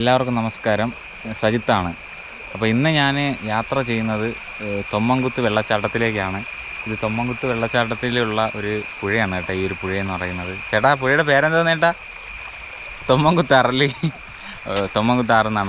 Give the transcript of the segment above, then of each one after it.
എല്ലാവർക്കും നമസ്കാരം. സജിത്താണ്. അപ്പോൾ ഇന്ന് ഞാൻ യാത്ര ചെയ്യുന്നത് തൊമ്മൻകുത്ത് വെള്ളച്ചാട്ടത്തിലേക്കാണ്. ഇത് തൊമ്മൻകുത്ത് വെള്ളച്ചാട്ടത്തിലുള്ള ഒരു പുഴയാണ് കേട്ടോ ഈ ഒരു പുഴയെന്ന് പറയുന്നത്. ചേട്ടാ പുഴയുടെ പേരെന്താ ചേട്ടാ? തൊമ്മൻകുത്ത് അറളി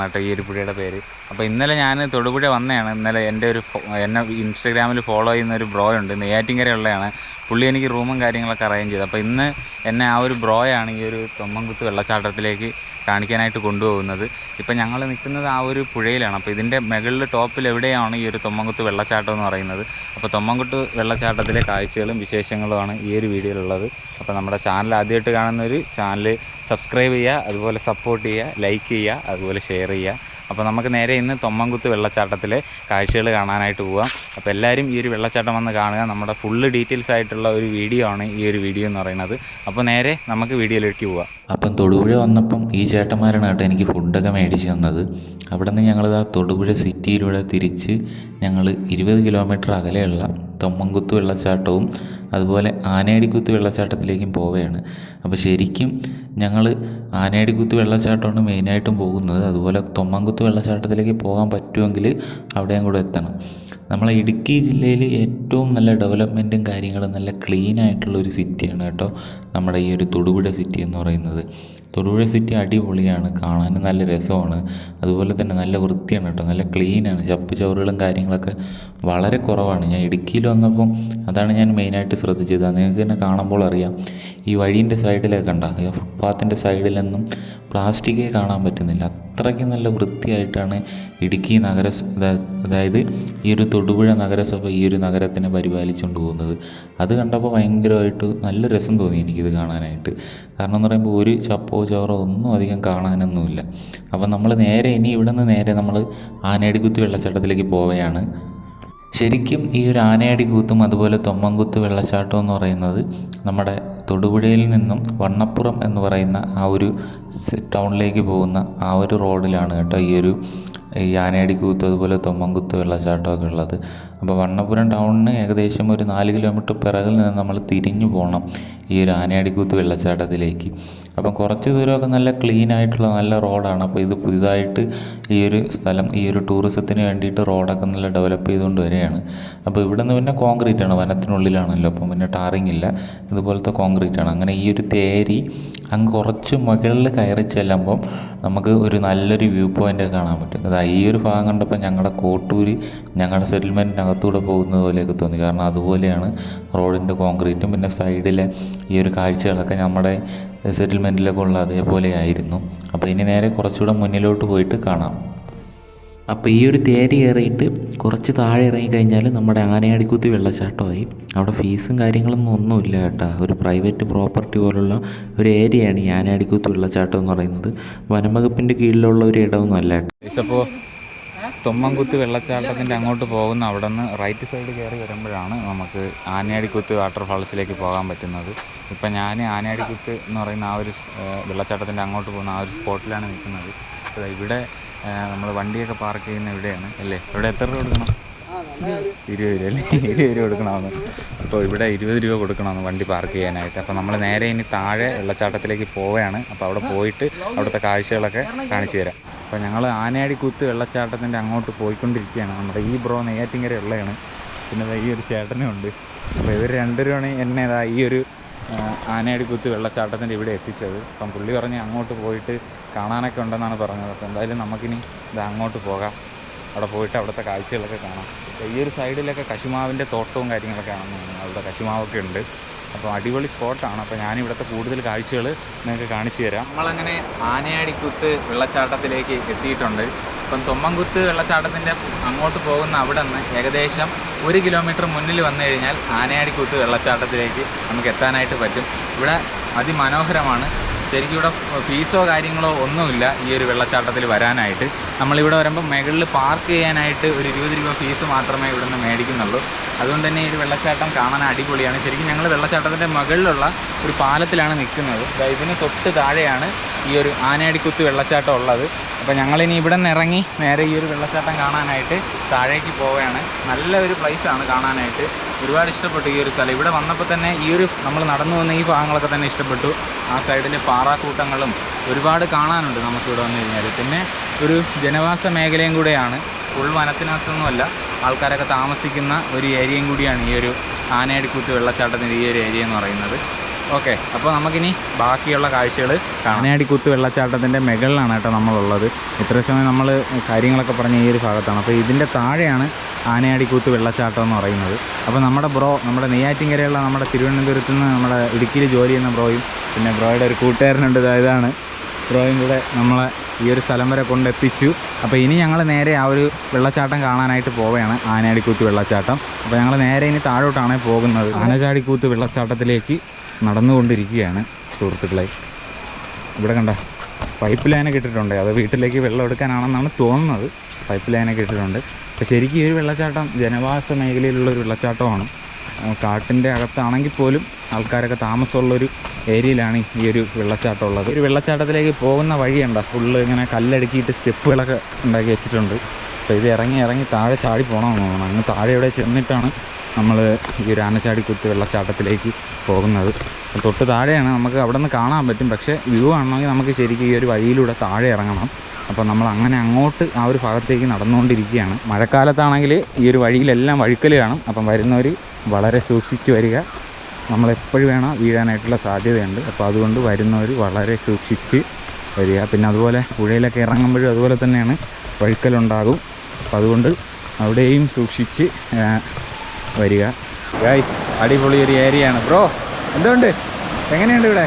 കേട്ടോ ഈ ഒരു പുഴയുടെ പേര്. അപ്പോൾ ഇന്നലെ ഞാൻ തൊടുപുഴ വന്നതാണ് ഇന്നലെ എന്റെ ഒരു എന്നെ ഇൻസ്റ്റഗ്രാമിൽ ഫോളോ ചെയ്യുന്ന ഒരു ബ്രോ ഉണ്ട്. നെയ്യാറ്റിങ്കരയുള്ളതാണ് പുള്ളി എനിക്ക് റൂമും കാര്യങ്ങളൊക്കെ അറേഞ്ച് ചെയ്തു. അപ്പോൾ ഇന്ന് എന്നെ ആ ഒരു ബ്രോയാണ് ഈ ഒരു തൊമ്മൻകുത്ത് വെള്ളച്ചാട്ടത്തിലേക്ക് കാണിക്കാനായിട്ട് കൊണ്ടുപോകുന്നത്. ഇപ്പം ഞങ്ങൾ നിൽക്കുന്നത് ആ ഒരു പുഴയിലാണ്. അപ്പോൾ ഇതിന്റെ മുകളിൽ ടോപ്പിൽ എവിടെയാണ് ഈ ഒരു തൊമ്മൻകുത്ത് വെള്ളച്ചാട്ടം എന്ന് പറയുന്നത്? അപ്പോൾ തൊമ്മൻകുത്ത് വെള്ളച്ചാട്ടത്തിലെ കാഴ്ചകളും വിശേഷങ്ങളുമാണ് ഈ ഒരു വീഡിയോയിലുള്ളത്. അപ്പോൾ നമ്മുടെ ചാനൽ ആദ്യമായിട്ട് കാണുന്നൊരു ചാനൽ സബ്സ്ക്രൈബ് ചെയ്യുക അതുപോലെ സപ്പോർട്ട് ചെയ്യുക ലൈക്ക് ചെയ്യുക അതുപോലെ ഷെയർ ചെയ്യുക. അപ്പോൾ നമുക്ക് നേരെ ഇന്ന് തൊമ്മൻകുത്ത് വെള്ളച്ചാട്ടത്തിലെ കാഴ്ചകൾ കാണാനായിട്ട് പോവാം. അപ്പോൾ എല്ലാവരും ഈ ഒരു വെള്ളച്ചാട്ടം വന്ന് കാണുക. നമ്മുടെ ഫുള്ള് ഡീറ്റെയിൽസ് ആയിട്ടുള്ള ഒരു വീഡിയോ ആണ് ഈ ഒരു വീഡിയോ എന്ന് പറയുന്നത്. അപ്പോൾ നേരെ നമുക്ക് വീഡിയോയിലേക്ക് പോവാം. അപ്പം തൊടുപുഴ വന്നപ്പം ഈ ചേട്ടന്മാരാണ് കേട്ടോ എനിക്ക് ഫുഡൊക്കെ മേടിച്ച് തന്നത്. അവിടെ നിന്ന് ഞങ്ങൾ തൊടുപുഴ സിറ്റിയിലൂടെ തിരിച്ച് ഞങ്ങൾ ഇരുപത് കിലോമീറ്റർ അകലെയുള്ള തൊമ്മൻകുത്ത് വെള്ളച്ചാട്ടവും അതുപോലെ ആനയടിക്കുത്ത് വെള്ളച്ചാട്ടത്തിലേക്കും പോവുകയാണ്. അപ്പോൾ ശരിക്കും ഞങ്ങൾ ആനയടിക്കുത്ത് വെള്ളച്ചാട്ടമാണ് മെയിനായിട്ടും പോകുന്നത്. അതുപോലെ തൊമ്മൻകുത്ത് വെള്ളച്ചാട്ടത്തിലേക്ക് പോകാൻ പറ്റുമെങ്കിൽ അവിടെയും കൂടെ എത്തണം. നമ്മളെ ഇടുക്കി ജില്ലയിൽ ഏറ്റവും നല്ല ഡെവലപ്മെന്റും കാര്യങ്ങളും നല്ല ക്ലീൻ ആയിട്ടുള്ള ഒരു സിറ്റിയാണ് കേട്ടോ നമ്മുടെ ഈ ഒരു തൊടുപുഴ സിറ്റി എന്ന് പറയുന്നത്. തൊടുപുഴ സിറ്റി അടിപൊളിയാണ് കാണാനും നല്ല രസമാണ്. അതുപോലെ തന്നെ നല്ല വൃത്തിയാണ് കേട്ടോ നല്ല ക്ലീനാണ് ചപ്പ് ചവറുകളും കാര്യങ്ങളൊക്കെ വളരെ കുറവാണ്. ഞാൻ ഇടുക്കിയിൽ വന്നപ്പം അതാണ് ഞാൻ മെയിനായിട്ട് ശ്രദ്ധിച്ചത്. നിങ്ങൾക്ക് തന്നെ കാണുമ്പോൾ അറിയാം ഈ വഴീന്റെ സൈഡിലൊക്കെ കണ്ട ഫുട്പാത്തിന്റെ സൈഡിലൊന്നും പ്ലാസ്റ്റിക്കേ കാണാൻ പറ്റുന്നില്ല. അത്രയ്ക്ക് നല്ല വൃത്തിയായിട്ടാണ് ഇടുക്കി നഗര അതായത് ഈ ഒരു തൊടുപുഴ നഗരസഭ ഈ ഒരു നഗരത്തിനെ പരിപാലിച്ചുകൊണ്ട് പോകുന്നത്. അത് കണ്ടപ്പോൾ ഭയങ്കരമായിട്ട് നല്ല രസം തോന്നി എനിക്കിത് കാണാനായിട്ട്. കാരണം എന്ന് പറയുമ്പോൾ ഒരു ചപ്പോ ചോറോ ഒന്നും അധികം കാണാനൊന്നുമില്ല. അപ്പം നമ്മൾ നേരെ ഇനി ഇവിടെ നിന്ന് നേരെ നമ്മൾ ആനയടിക്കുത്ത് വെള്ളച്ചാട്ടത്തിലേക്ക് പോവുകയാണ്. ശരിക്കും ഈ ഒരു ആനയടി കൂത്തും അതുപോലെ തൊമ്മൻകുത്ത് വെള്ളച്ചാട്ടം എന്ന് പറയുന്നത് നമ്മുടെ തൊടുപുഴയിൽ നിന്നും വണ്ണപ്പുറം എന്ന് പറയുന്ന ആ ഒരു ടൗണിലേക്ക് പോകുന്ന ആ ഒരു റോഡിലാണ് കേട്ടോ ഈ ഒരു ഈ ആനയടി കൂത്ത് അതുപോലെ തൊമ്മൻകുത്ത് വെള്ളച്ചാട്ടമൊക്കെ ഉള്ളത്. അപ്പോൾ വണ്ണപുരം ടൗണിന് ഏകദേശം ഒരു നാല് കിലോമീറ്റർ പിറകിൽ നിന്ന് നമ്മൾ തിരിഞ്ഞു പോകണം ഈ ഒരു ആനയടിക്കൂത്ത് വെള്ളച്ചാട്ടത്തിലേക്ക്. അപ്പം കുറച്ച് ദൂരമൊക്കെ നല്ല ക്ലീൻ ആയിട്ടുള്ള നല്ല റോഡാണ് അപ്പോൾ ഇത് പുതിയതായിട്ട് ഈ ഒരു സ്ഥലം ഈ ഒരു ടൂറിസത്തിന് വേണ്ടിയിട്ട് റോഡൊക്കെ നല്ല ഡെവലപ്പ് ചെയ്തുകൊണ്ട് വരികയാണ്. അപ്പോൾ ഇവിടെ നിന്ന് പിന്നെ കോൺക്രീറ്റ് ആണ് വനത്തിനുള്ളിലാണല്ലോ. അപ്പം പിന്നെ ടാറിങ് ഇല്ല ഇതുപോലത്തെ കോൺക്രീറ്റ് ആണ്. അങ്ങനെ ഈ ഒരു തേരി അങ്ങ് കുറച്ച് മുകളിൽ കയറി ചെല്ലുമ്പം നമുക്ക് ഒരു നല്ലൊരു വ്യൂ പോയിന്റ് കാണാൻ പറ്റും. അതായത് ഈ ഒരു ഭാഗം കണ്ടപ്പോൾ ഞങ്ങളുടെ കോട്ടൂര് ഞങ്ങളുടെ സെറ്റിൽമെന്റിനകത്തൂടെ പോകുന്നത് പോലെയൊക്കെ തോന്നി. കാരണം അതുപോലെയാണ് റോഡിന്റെ കോൺക്രീറ്റും പിന്നെ സൈഡിലെ ഈ ഒരു കാഴ്ചകളൊക്കെ നമ്മുടെ സെറ്റിൽമെന്റിലൊക്കെ ഉള്ള അതേപോലെ ആയിരുന്നു അപ്പോൾ ഇനി നേരെ കുറച്ചുകൂടെ മുന്നിലോട്ട് പോയിട്ട് കാണാം. അപ്പോൾ ഈ ഒരു തേരി കയറിയിട്ട് കുറച്ച് താഴെ ഇറങ്ങിക്കഴിഞ്ഞാൽ നമ്മുടെ ആനയാടിക്കുത്തി വെള്ളച്ചാട്ടമായി. അവിടെ ഫീസും കാര്യങ്ങളൊന്നും ഒന്നുമില്ല കേട്ടോ. ഒരു പ്രൈവറ്റ് പ്രോപ്പർട്ടി പോലുള്ള ഒരു ഏരിയയാണ് ഈ ആനയാടിക്കുത്തി വെള്ളച്ചാട്ടം എന്ന് പറയുന്നത്. വനംവകുപ്പിന്റെ കീഴിലുള്ള ഒരു ഇടമൊന്നും അല്ല കേട്ടോ തൊമ്മൻകുത്ത് വെള്ളച്ചാട്ടത്തിന്റെ അങ്ങോട്ട് പോകുന്ന അവിടെ നിന്ന് റൈറ്റ് സൈഡ് കയറി വരുമ്പോഴാണ് നമുക്ക് ആനയാടിക്കുത്ത് വാട്ടർഫാൾസിലേക്ക് പോകാൻ പറ്റുന്നത്. ഇപ്പം ഞാൻ ആനയാടിക്കുത്ത് എന്ന് പറയുന്ന ആ ഒരു വെള്ളച്ചാട്ടത്തിന്റെ അങ്ങോട്ട് പോകുന്ന ആ ഒരു സ്പോട്ടിലാണ് നിൽക്കുന്നത്. ഇവിടെ നമ്മൾ വണ്ടിയൊക്കെ പാർക്ക് ചെയ്യുന്ന ഇവിടെയാണ് അല്ലേ? ഇവിടെ എത്ര രൂപ കൊടുക്കണം? ഇരുപത് രൂപ അല്ലേ? ഇരുപത് രൂപ കൊടുക്കണമെന്ന് അപ്പോൾ ഇവിടെ ഇരുപത് രൂപ കൊടുക്കണമെന്ന് വണ്ടി പാർക്ക് ചെയ്യാനായിട്ട്. അപ്പോൾ നമ്മൾ നേരെ ഇനി താഴെ വെള്ളച്ചാട്ടത്തിലേക്ക് പോവുകയാണ്. അപ്പോൾ അവിടെ പോയിട്ട് അവിടുത്തെ കാഴ്ചകളൊക്കെ കാണിച്ചു തരാം. അപ്പോൾ ഞങ്ങൾ ആനയാടി കുത്ത് വെള്ളച്ചാട്ടത്തിന്റെ അങ്ങോട്ട് പോയിക്കൊണ്ടിരിക്കുകയാണ്. നമ്മുടെ ഈ ബ്രോ നെയ്യാറ്റിങ്കര ഉള്ളതാണ് പിന്നെ ഈ ഒരു ചേട്ടനും ഉണ്ട്. അപ്പോൾ ഇവർ രണ്ടുപേരുമാണ് എന്നെ ഇതാ ഈ ഒരു ആനയാടി കുത്ത് വെള്ളച്ചാട്ടത്തിന്റെ ഇവിടെ എത്തിച്ചത്. അപ്പം പുള്ളി പറഞ്ഞ് അങ്ങോട്ട് പോയിട്ട് കാണാനൊക്കെ ഉണ്ടെന്നാണ് പറഞ്ഞത്. അപ്പോൾ എന്തായാലും നമുക്കിനി ഇത് അങ്ങോട്ട് പോകാം. അവിടെ പോയിട്ട് അവിടുത്തെ കാഴ്ചകളൊക്കെ കാണാം. ഈ ഒരു സൈഡിലൊക്കെ കശുമാവിന്റെ തോട്ടവും കാര്യങ്ങളൊക്കെ അവിടുത്തെ അവിടെ കശുമാവൊക്കെ ഉണ്ട്. അപ്പോൾ അടിപൊളി സ്പോട്ടാണ്. അപ്പോൾ ഞാൻ ഇവിടുത്തെ കൂടുതൽ കാഴ്ചകൾ നിങ്ങൾക്ക് കാണിച്ചു തരാം. നമ്മളങ്ങനെ ആനയാടിക്കുത്ത് വെള്ളച്ചാട്ടത്തിലേക്ക് എത്തിയിട്ടുണ്ട്. ഇപ്പം തൊമ്മൻകുത്ത് വെള്ളച്ചാട്ടത്തിന്റെ അങ്ങോട്ട് പോകുന്ന അവിടെ നിന്ന് ഏകദേശം ഒരു കിലോമീറ്റർ മുന്നിൽ വന്നു കഴിഞ്ഞാൽ ആനയാടിക്കുത്ത് വെള്ളച്ചാട്ടത്തിലേക്ക് നമുക്ക് എത്താനായിട്ട് പറ്റും. ഇവിടെ അതിമനോഹരമാണ്. ശരിക്കും ഇവിടെ ഫീസോ കാര്യങ്ങളോ ഒന്നുമില്ല ഈ ഒരു വെള്ളച്ചാട്ടത്തിൽ വരാനായിട്ട്. നമ്മളിവിടെ വരുമ്പോൾ മുകളിൽ പാർക്ക് ചെയ്യാനായിട്ട് ഒരു ഇരുപത് രൂപ ഫീസ് മാത്രമേ ഇവിടെ നിന്ന് മേടിക്കുന്നുള്ളൂ. അതുകൊണ്ട് തന്നെ ഈ ഒരു വെള്ളച്ചാട്ടം കാണാൻ അടിപൊളിയാണ്. ശരിക്കും ഞങ്ങൾ വെള്ളച്ചാട്ടത്തിന്റെ മുകളിലുള്ള ഒരു പാലത്തിലാണ് നിൽക്കുന്നത്. ഇതിന് തൊട്ട് താഴെയാണ് ഈ ഒരു ആനയടിക്കുത്ത് വെള്ളച്ചാട്ടം ഉള്ളത്. അപ്പോൾ ഞങ്ങളിനി ഇവിടെ നിന്ന് ഇറങ്ങി നേരെ ഈ ഒരു വെള്ളച്ചാട്ടം കാണാനായിട്ട് താഴേക്ക് പോവുകയാണ്. നല്ല ഒരു പ്ലേസാണ് കാണാനായിട്ട്. ഒരുപാട് ഇഷ്ടപ്പെട്ടു ഈ ഒരു സ്ഥലം. ഇവിടെ വന്നപ്പോൾ തന്നെ ഈ ഒരു നമ്മൾ നടന്നു വന്ന ഈ ഭാഗങ്ങളൊക്കെ തന്നെ ഇഷ്ടപ്പെട്ടു. ആ സൈഡിൽ പാറാക്കൂട്ടങ്ങളും ഒരുപാട് കാണാനുണ്ട് നമുക്കിവിടെ വന്നു കഴിഞ്ഞാൽ പിന്നെ ഒരു ജനവാസ മേഖലയും കൂടെയാണ്. ഫുൾ വനത്തിനകത്തൊന്നുമല്ല. ആൾക്കാരൊക്കെ താമസിക്കുന്ന ഒരു ഏരിയയും കൂടിയാണ് ഈ ഒരു ആനയടിക്കൂത്ത് വെള്ളച്ചാട്ടത്തിന്റെ ഈ ഒരു ഏരിയ എന്ന് പറയുന്നത്. ഓക്കെ അപ്പോൾ നമുക്കിനി ബാക്കിയുള്ള കാഴ്ചകൾ ആനയടിക്കുത്ത് വെള്ളച്ചാട്ടത്തിന്റെ മുകളിലാണ് കേട്ടോ നമ്മളുള്ളത്. ഇത്ര സമയം നമ്മൾ കാര്യങ്ങളൊക്കെ പറഞ്ഞ ഈ ഒരു ഭാഗത്താണ്. അപ്പോൾ ഇതിന്റെ താഴെയാണ് ആനയാടിക്കൂത്ത് വെള്ളച്ചാട്ടം എന്ന് പറയുന്നത്. അപ്പോൾ നമ്മുടെ ബ്രോ നമ്മുടെ നെയ്യാറ്റിൻകരയുള്ള നമ്മുടെ തിരുവനന്തപുരത്ത് നിന്ന് നമ്മുടെ ഇടുക്കിയിൽ ജോലി ചെയ്യുന്ന ബ്രോയും പിന്നെ ബ്രോയുടെ ഒരു കൂട്ടുകാരനുണ്ട്. ഇതാണ്. ബ്രോയും കൂടെ നമ്മളെ ഈ ഒരു സ്ഥലം വരെ കൊണ്ടെത്തിച്ചു. അപ്പോൾ ഇനി ഞങ്ങൾ നേരെ ആ ഒരു വെള്ളച്ചാട്ടം കാണാനായിട്ട് പോവുകയാണ്. ആനയാടിക്കൂത്ത് വെള്ളച്ചാട്ടം. അപ്പോൾ ഞങ്ങൾ നേരെ ഇനി താഴോട്ടാണ് പോകുന്നത്. ആനചാടിക്കൂത്ത് വെള്ളച്ചാട്ടത്തിലേക്ക് നടന്നുകൊണ്ടിരിക്കുകയാണ് സുഹൃത്തുക്കളെ. ഇവിടെ കണ്ട പൈപ്പ് ലൈനൊക്കെ ഇട്ടിട്ടുണ്ട്. അത് വീട്ടിലേക്ക് വെള്ളം എടുക്കാനാണെന്നാണ് തോന്നുന്നത്. പൈപ്പ് ലൈനൊക്കെ ഇട്ടിട്ടുണ്ട്. അപ്പോൾ ശരിക്കും ഈ ഒരു വെള്ളച്ചാട്ടം ജനവാസ മേഖലയിലുള്ള ഒരു വെള്ളച്ചാട്ടമാണ്. കാട്ടിന്റെ അകത്താണെങ്കിൽ പോലും ആൾക്കാരൊക്കെ താമസമുള്ളൊരു ഏരിയയിലാണ് ഈ ഒരു വെള്ളച്ചാട്ടം ഉള്ളത്. ഒരു വെള്ളച്ചാട്ടത്തിലേക്ക് പോകുന്ന വഴിയുണ്ട് ഫുള്ള് ഇങ്ങനെ കല്ലടുക്കിയിട്ട് സ്റ്റെപ്പുകളൊക്കെ ഉണ്ടാക്കി വെച്ചിട്ടുണ്ട്. അപ്പോൾ ഇത് ഇറങ്ങി ഇറങ്ങി താഴെ ചാടി പോകണമെന്ന് തോന്നുന്നു. അങ്ങ് താഴെ ഇവിടെ ചെന്നിട്ടാണ് നമ്മൾ ഈ ഒരു ആനച്ചാടിക്കുത്ത് വെള്ളച്ചാട്ടത്തിലേക്ക് പോകുന്നത്. തൊട്ട് താഴെയാണ് നമുക്ക് അവിടെ നിന്ന് കാണാൻ പറ്റും. പക്ഷേ വ്യൂ ആണെങ്കിൽ നമുക്ക് ശരിക്കും ഈ ഒരു വഴിയിലൂടെ താഴെ ഇറങ്ങണം. അപ്പോൾ നമ്മൾ അങ്ങനെ അങ്ങോട്ട് ആ ഒരു ഭാഗത്തേക്ക് നടന്നുകൊണ്ടിരിക്കുകയാണ്. മഴക്കാലത്താണെങ്കിൽ ഈ ഒരു വഴിയിലെല്ലാം വഴുക്കൽ കാണും അപ്പം വരുന്നവർ വളരെ സൂക്ഷിച്ച് വരിക. നമ്മളെപ്പോഴും വേണം വീഴാനായിട്ടുള്ള സാധ്യതയുണ്ട്. അപ്പോൾ അതുകൊണ്ട് വരുന്നവർ വളരെ സൂക്ഷിച്ച് വരിക. പിന്നെ അതുപോലെ പുഴയിലൊക്കെ ഇറങ്ങുമ്പോഴും അതുപോലെ തന്നെയാണ് വഴുക്കലുണ്ടാകും. അപ്പോൾ അതുകൊണ്ട് അവിടെയും സൂക്ഷിച്ച് വരിക. ഗായ് അടിപൊളി ഒരു ഏരിയയാണ്. ബ്രോ എന്തുകൊണ്ട് എങ്ങനെയുണ്ട് ഇവിടെ?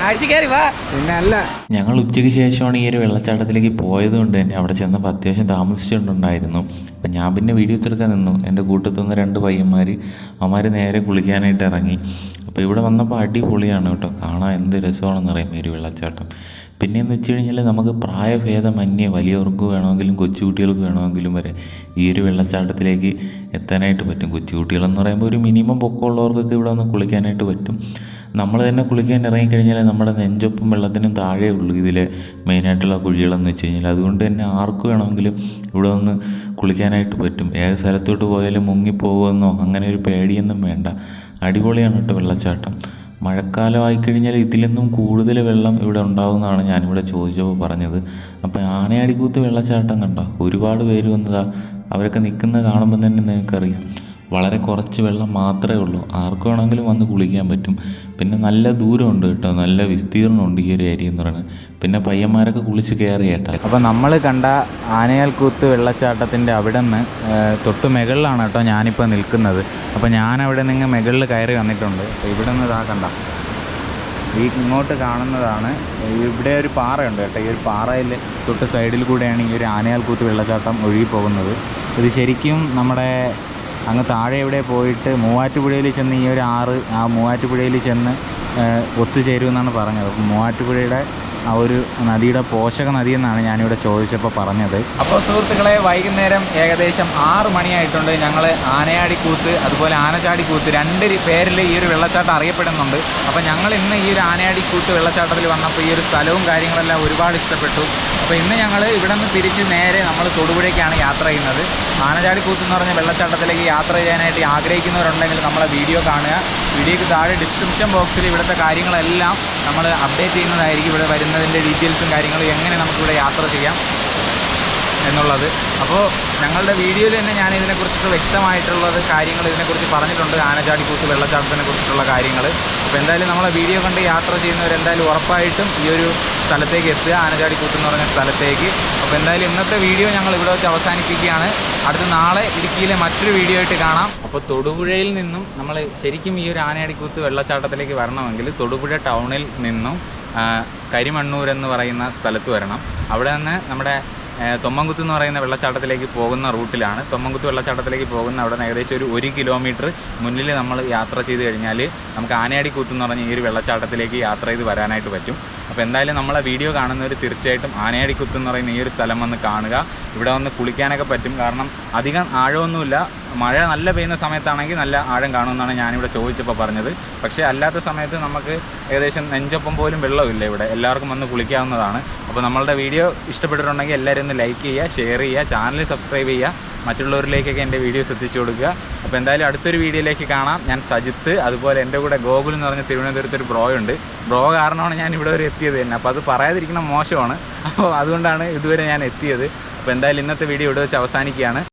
പിന്നെ അല്ല. ഞങ്ങൾ ഉച്ചയ്ക്ക് ശേഷമാണ് ഈ ഒരു വെള്ളച്ചാട്ടത്തിലേക്ക് പോയത് കൊണ്ട് തന്നെ അവിടെ ചെന്നപ്പോൾ അത്യാവശ്യം താമസിച്ചിട്ടുണ്ടായിരുന്നു. അപ്പം ഞാൻ പിന്നെ വീഡിയോ എടുക്കാൻ നിന്നു. എന്റെ കൂട്ടത്തുനിന്ന് രണ്ട് പയ്യന്മാർ അവന്മാർ നേരെ കുളിക്കാനായിട്ട് ഇറങ്ങി. അപ്പോൾ ഇവിടെ വന്നപ്പോൾ അടിപൊളിയാണ് കേട്ടോ. കാണാൻ എന്ത് രസമാണെന്ന് അറിയാം ഈ ഒരു വെള്ളച്ചാട്ടം. പിന്നെയെന്ന് വെച്ച് കഴിഞ്ഞാൽ നമുക്ക് പ്രായഭേദമന്യേ വലിയവർക്ക് വേണമെങ്കിലും കൊച്ചുകുട്ടികൾക്ക് വേണമെങ്കിലും വരെ ഈ ഒരു വെള്ളച്ചാട്ടത്തിലേക്ക് എത്താനായിട്ട് പറ്റും. കൊച്ചുകുട്ടികളെന്ന് പറയുമ്പോൾ ഒരു മിനിമം പൊക്കമുള്ളവർക്കൊക്കെ ഇവിടെ വന്ന് കുളിക്കാനായിട്ട് പറ്റും. നമ്മൾ തന്നെ കുളിക്കാൻ ഇറങ്ങിക്കഴിഞ്ഞാൽ നമ്മുടെ നെഞ്ചൊപ്പം വെള്ളത്തിനും താഴെ ഉള്ളൂ ഇതിലെ മെയിനായിട്ടുള്ള കുഴികളെന്ന് വെച്ച് കഴിഞ്ഞാൽ അതുകൊണ്ട് തന്നെ ആർക്ക് വേണമെങ്കിലും ഇവിടെ വന്ന് കുളിക്കാനായിട്ട് പറ്റും. ഏത് സ്ഥലത്തോട്ട് പോയാലും മുങ്ങിപ്പോകുമെന്നോ അങ്ങനെ ഒരു പേടിയൊന്നും വേണ്ട. അടിപൊളിയാണ് കേട്ടോ വെള്ളച്ചാട്ടം. മഴക്കാലമായി കഴിഞ്ഞാൽ ഇതിലൊന്നും കൂടുതൽ വെള്ളം ഇവിടെ ഉണ്ടാകുമെന്നാണ് ഞാനിവിടെ ചോദിച്ചപ്പോൾ പറഞ്ഞത്. അപ്പോൾ ആനയാടിക്കൂത്ത് വെള്ളച്ചാട്ടം കണ്ടോ? ഒരുപാട് പേര് വന്നതാ. അവരൊക്കെ നിൽക്കുന്നത് കാണുമ്പോൾ തന്നെ നിങ്ങൾക്കറിയാം. വളരെ കുറച്ച് വെള്ളം മാത്രമേ ഉള്ളൂ. ആർക്ക് വേണമെങ്കിലും വന്ന് കുളിക്കാൻ പറ്റും. പിന്നെ നല്ല ദൂരമുണ്ട് കേട്ടോ. നല്ല വിസ്തീർണമുണ്ട് ഈ ഒരു ഏരിയ എന്ന് പറയുന്നത്. പിന്നെ പയ്യന്മാരൊക്കെ കുളിച്ച് കയറി കേട്ടോ. അപ്പോൾ നമ്മൾ കണ്ട ആനയാൽക്കൂത്ത് വെള്ളച്ചാട്ടത്തിന്റെ അവിടെ നിന്ന് തൊട്ട് മുകളിലാണ് കേട്ടോ ഞാനിപ്പോൾ നിൽക്കുന്നത്. അപ്പോൾ ഞാനവിടെ നിന്ന് മുകളിൽ കയറി വന്നിട്ടുണ്ട്. അപ്പോൾ ഇവിടെ നിന്ന് ഇതാ കണ്ട. ഈ ഇങ്ങോട്ട് കാണുന്നതാണ് ഇവിടെ ഒരു പാറയുണ്ട് കേട്ടോ. ഈ ഒരു പാറയിൽ തൊട്ട് സൈഡിൽ കൂടെയാണ് ഈ ഒരു ആനയാൽക്കൂത്ത് വെള്ളച്ചാട്ടം ഒഴുകി പോകുന്നത്. ഇത് ശരിക്കും നമ്മുടെ അങ്ങ് താഴെ എവിടെ പോയിട്ട് മൂവാറ്റുപുഴയിൽ ചെന്ന് ഈ ഒരു ആറ് ആ മൂവാറ്റുപുഴയിൽ ചെന്ന് ഒത്തുചേരുമെന്നാണ് പറഞ്ഞത്. അപ്പം മൂവാറ്റുപുഴയുടെ ആ ഒരു നദിയുടെ പോഷക നദി എന്നാണ് ഞാനിവിടെ ചോദിച്ചപ്പോൾ പറഞ്ഞത്. അപ്പോൾ സുഹൃത്തുക്കളെ വൈകുന്നേരം ഏകദേശം ആറ് മണിയായിട്ടുണ്ട്. ഞങ്ങൾ ആനയാടിക്കൂത്ത് അതുപോലെ ആനച്ചാടിക്കൂത്ത് രണ്ട് പേരിൽ ഈ ഒരു വെള്ളച്ചാട്ടം അറിയപ്പെടുന്നുണ്ട്. അപ്പോൾ ഞങ്ങൾ ഇന്ന് ഈ ഒരു ആനയാടിക്കൂത്ത് വെള്ളച്ചാട്ടത്തിൽ വന്നപ്പോൾ ഈ ഒരു സ്ഥലവും കാര്യങ്ങളെല്ലാം ഒരുപാട് ഇഷ്ടപ്പെട്ടു. അപ്പോൾ ഇന്ന് ഞങ്ങൾ ഇവിടെ നിന്ന് തിരിച്ച് നേരെ നമ്മൾ തൊടുപുഴയ്ക്കാണ് യാത്ര ചെയ്യുന്നത്. ആനചാടിക്കൂത്ത് എന്ന് പറഞ്ഞ വെള്ളച്ചാട്ടത്തിലേക്ക് യാത്ര ചെയ്യാനായിട്ട് ആഗ്രഹിക്കുന്നവരുണ്ടെങ്കിൽ നമ്മളെ വീഡിയോ കാണുക. വീഡിയോക്ക് താഴെ ഡിസ്ക്രിപ്ഷൻ ബോക്സിൽ ഇവിടുത്തെ കാര്യങ്ങളെല്ലാം നമ്മൾ അപ്ഡേറ്റ് ചെയ്യുന്നതായിരിക്കും ഇവിടെ വരുന്നതിന്റെ ഡീറ്റെയിൽസും കാര്യങ്ങളും എങ്ങനെ നമുക്കിവിടെ യാത്ര ചെയ്യാം. എന്നുള്ളത്. അപ്പോൾ ഞങ്ങളുടെ വീഡിയോയിൽ തന്നെ ഞാൻ ഇതിനെക്കുറിച്ചിട്ട് വ്യക്തമായിട്ടുള്ളത് കാര്യങ്ങൾ ഇതിനെക്കുറിച്ച് പറഞ്ഞിട്ടുണ്ട്. ആനചാടിക്കൂത്ത് വെള്ളച്ചാട്ടത്തിനെ കുറിച്ചിട്ടുള്ള കാര്യങ്ങൾ അപ്പോൾ എന്തായാലും നമ്മളെ വീഡിയോ കണ്ട് യാത്ര ചെയ്യുന്നവർ എന്തായാലും ഉറപ്പായിട്ടും ഈ ഒരു സ്ഥലത്തേക്ക് എത്തുക. ആനചാടിക്കൂത്ത് എന്ന് പറഞ്ഞ സ്ഥലത്തേക്ക്. അപ്പോൾ എന്തായാലും ഇന്നത്തെ വീഡിയോ ഞങ്ങൾ ഇവിടെ വെച്ച് അവസാനിപ്പിക്കുകയാണ്. അടുത്ത നാളെ ഇടുക്കിയിലെ മറ്റൊരു വീഡിയോ ആയിട്ട് കാണാം. അപ്പോൾ തൊടുപുഴയിൽ നിന്നും നമ്മൾ ശരിക്കും ഈ ഒരു ആനയടിക്കൂത്ത് വെള്ളച്ചാട്ടത്തിലേക്ക് വരണമെങ്കിൽ തൊടുപുഴ ടൗണിൽ നിന്നും കരിമണ്ണൂർ എന്ന് പറയുന്ന സ്ഥലത്ത് വരണം. അവിടെ നിന്ന് നമ്മുടെ തൊമ്മൻകുത്ത് എന്ന് പറയുന്ന വെള്ളച്ചാട്ടത്തിലേക്ക് പോകുന്ന റൂട്ടിലാണ്. തൊമ്മൻകുത്ത് വെള്ളച്ചാട്ടത്തിലേക്ക് പോകുന്ന അവിടെ നിന്ന് ഏകദേശം ഒരു ഒരു കിലോമീറ്റർ മുന്നിൽ നമ്മൾ യാത്ര ചെയ്ത് കഴിഞ്ഞാൽ നമുക്ക് ആനയാടിക്കൂത്ത് എന്ന് പറഞ്ഞ ഈ ഒരു വെള്ളച്ചാട്ടത്തിലേക്ക് യാത്ര ചെയ്ത് വരാനായിട്ട് പറ്റും. അപ്പോൾ എന്തായാലും നമ്മളെ വീഡിയോ കാണുന്നവർ തീർച്ചയായിട്ടും ആനയാടിക്കുത്ത് എന്ന് പറയുന്ന ഈ ഒരു സ്ഥലം വന്ന് കാണുക. ഇവിടെ വന്ന് കുളിക്കാനൊക്കെ പറ്റും. കാരണം അധികം ആഴമൊന്നുമില്ല. മഴ നല്ല പെയ്യുന്ന സമയത്താണെങ്കിൽ നല്ല ആഴം കാണുമെന്നാണ് ഞാനിവിടെ ചോദിച്ചപ്പോൾ പറഞ്ഞത്. പക്ഷേ അല്ലാത്ത സമയത്ത് നമുക്ക് ഏകദേശം നെഞ്ചൊപ്പം പോലും വെള്ളമില്ല ഇവിടെ. എല്ലാവർക്കും വന്ന് കുളിക്കാവുന്നതാണ്. അപ്പോൾ നമ്മളുടെ വീഡിയോ ഇഷ്ടപ്പെട്ടിട്ടുണ്ടെങ്കിൽ എല്ലാവരും ഒന്ന് ലൈക്ക് ചെയ്യുക ഷെയർ ചെയ്യുക ചാനൽ സബ്സ്ക്രൈബ് ചെയ്യുക. മറ്റുള്ളവരിലേക്കൊക്കെ എന്റെ വീഡിയോസ് എത്തിച്ചു കൊടുക്കുക. അപ്പോൾ എന്തായാലും അടുത്തൊരു വീഡിയോയിലേക്ക് കാണാം. ഞാൻ സജിത്ത് അതുപോലെ എന്റെ കൂടെ ഗോകുൽ എന്ന് പറഞ്ഞ തിരുവനന്തപുരത്ത് ഒരു ബ്രോ ഉണ്ട്. ബ്രോ കാരണമാണ് ഞാൻ ഇവിടെ വരെ എത്തിയത് തന്നെ. അപ്പോൾ അത് പറയാതിരിക്കണം മോശമാണ്. അപ്പോൾ അതുകൊണ്ടാണ് ഇതുവരെ ഞാൻ എത്തിയത്. അപ്പോൾ എന്തായാലും ഇന്നത്തെ വീഡിയോ ഇവിടെ വെച്ച് അവസാനിക്കുകയാണ്.